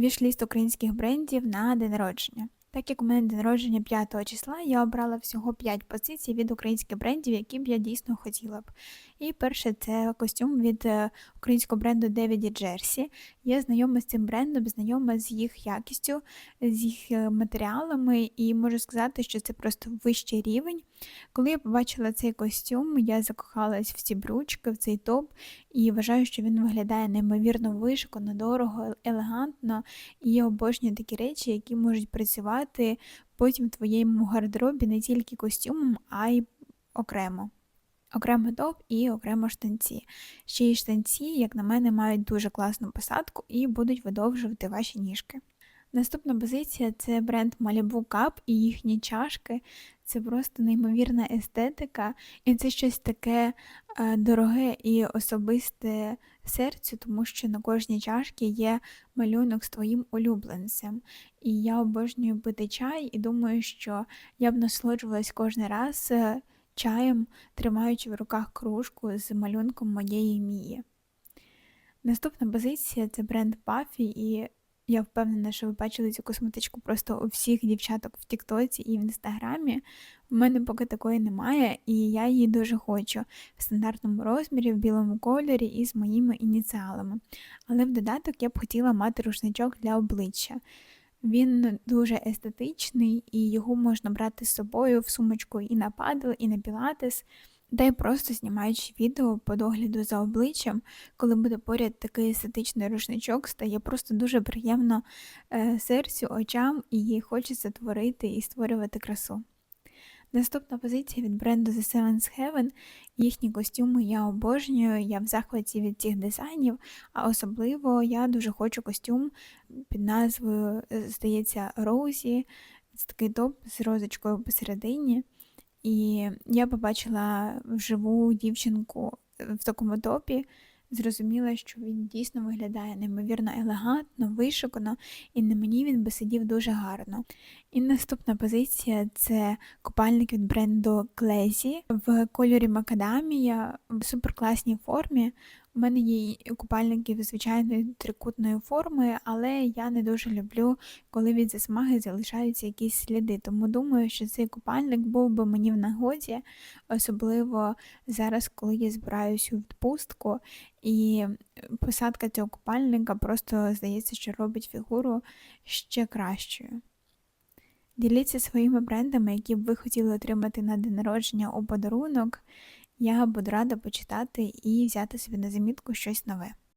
вішліст українських брендів на день народження. Так як у мене день народження 5 числа, я обрала всього 5 позицій від українських брендів, які б я дійсно хотіла б. І перше це костюм від е, українського бренду David Jersey. Я знайома з цим брендом, знайома з їх якістю, з їх е, матеріалами, і можу сказати, що це просто вищий рівень. Коли я побачила цей костюм, я закохалась в ці брючки, в цей топ, і вважаю, що він виглядає неймовірно вишукано, дорого, елегантно, і я обожнюю такі речі, які можуть працювати потім в твоєму гардеробі не тільки костюмом, а й окремо. Окремо топ і окремо штанці. Ще й штанці, як на мене, мають дуже класну посадку і будуть видовжувати ваші ніжки. Наступна позиція це бренд Malibu Cup і їхні чашки. Це просто неймовірна естетика, і це щось таке е, дороге і особисте серцю, тому що на кожній чашці є малюнок з твоїм улюбленцем. І я обожнюю пити чай, і думаю, що я б насолоджувалась кожен раз е, чаєм, тримаючи в руках кружку з малюнком моєї мії. Наступна позиція це бренд Puffy, і я впевнена, що ви бачили цю косметичку просто у всіх дівчаток в Тіктоці і в Інстаграмі. У мене поки такої немає, і я її дуже хочу в стандартному розмірі, в білому кольорі і з моїми ініціалами. Але в додаток я б хотіла мати рушничок для обличчя. Він дуже естетичний, і його можна брати з собою в сумочку і на падл, і на пілатес, та й просто знімаючи відео по догляду за обличчям, коли буде поряд такий естетичний рушничок, стає просто дуже приємно е, серцю, очам, і хочеться творити і створювати красу. Наступна позиція від бренду The Seventh Heaven. Їхні костюми я обожнюю, я в захваті від цих дизайнів, а особливо я дуже хочу костюм під назвою, е, здається, Роузі. Це такий топ з розочкою посередині. І я побачила вживу дівчинку в такому топі, зрозуміла, що він дійсно виглядає неймовірно елегантно, вишукано, і на мені він би сидів дуже гарно. І наступна позиція це купальник від бренду Клезі в кольорі Макадамія в суперкласній формі. У мене є купальники звичайної трикутної форми, але я не дуже люблю, коли від засмаги залишаються якісь сліди. Тому думаю, що цей купальник був би мені в нагоді, особливо зараз, коли я збираюся у відпустку, і посадка цього купальника просто здається, що робить фігуру ще кращою. Діліться своїми брендами, які б ви хотіли отримати на день народження у подарунок. Я буду рада почитати і взяти собі на замітку щось нове.